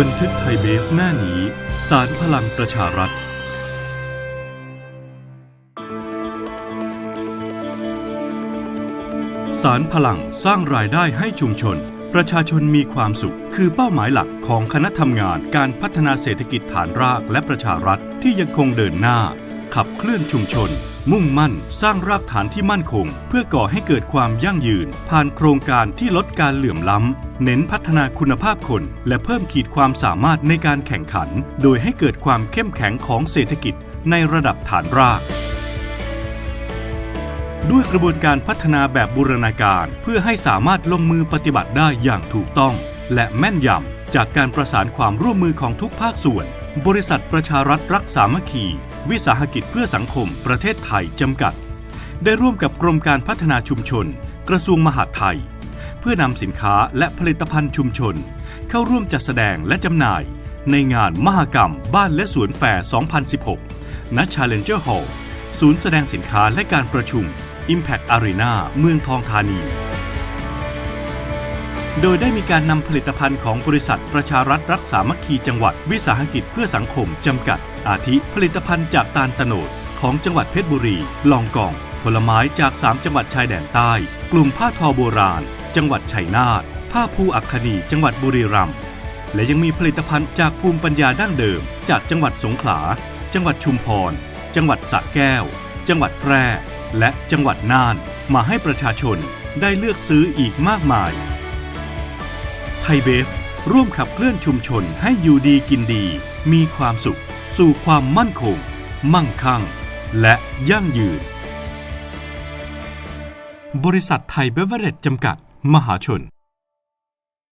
บันทึกไทยเบฟหน้านี้ สารพลังประชารัฐ สารพลังสร้างรายได้ให้ชุมชน ประชาชนมีความสุข คือเป้าหมายหลักของคณะทำงานการพัฒนาเศรษฐกิจฐานรากและประชารัฐที่ยังคงเดินหน้า ขับเคลื่อนชุมชน มุ่งมั่น สร้างรากฐานที่มั่นคง เพื่อก่อให้เกิดความยั่งยืน ผ่านโครงการที่ลดการเหลื่อมล้ำ เน้นพัฒนาคุณภาพคน และเพิ่มขีดความสามารถในการแข่งขัน โดยให้เกิดความเข้มแข็งของเศรษฐกิจในระดับฐานรากด้วยกระบวนการพัฒนาแบบบูรณาการเพื่อให้สามารถลงมือปฏิบัติได้อย่างถูกต้อง และแม่นยำจากการประสานความร่วมมือของทุกภาคส่วน บริษัทประชารัฐรักสามัคคี วิสาหกิจเพื่อสังคมประเทศไทยจำกัด ได้ร่วมกับกรมการพัฒนาชุมชน กระทรวงมหาดไทย เพื่อนำสินค้าและผลิตภัณฑ์ชุมชน เข้าร่วมจัดแสดงและจำหน่าย ในงานมหกรรม บ้านและสวนแฟร์ 2016 ณ Challenger Hall ศูนย์แสดงสินค้าและการประชุม Impact Arena เมืองทองธานี โดยได้มีการนำผลิตภัณฑ์ของบริษัทประชารัฐรักษามัคคีจังหวัดวิสาหกิจเพื่อสังคมจำกัด อาทิผลิตภัณฑ์จากตาลตโนดของจังหวัดเพชรบุรี ลองกอง ผลไม้จาก 3 จังหวัดชายแดนใต้ กลุ่มผ้าทอโบราณ จังหวัดชัยนาท ผ้าภูอัคคณีจังหวัดบุรีรัมย์ และยังมีผลิตภัณฑ์จากภูมิปัญญาดั้งเดิม จากจังหวัดสงขลา จังหวัดชุมพร จังหวัดสระแก้ว จังหวัดแพร่ และจังหวัดน่าน มาให้ประชาชนได้เลือกซื้ออีกมากมาย ไทยเบฟ ร่วมขับเคลื่อนชุมชนให้อยู่ดีกินดี มีความสุข สู่ความมั่นคง มั่งคั่ง และยั่งยืน บริษัทไทยเบเวอเรจจำกัด มหาชน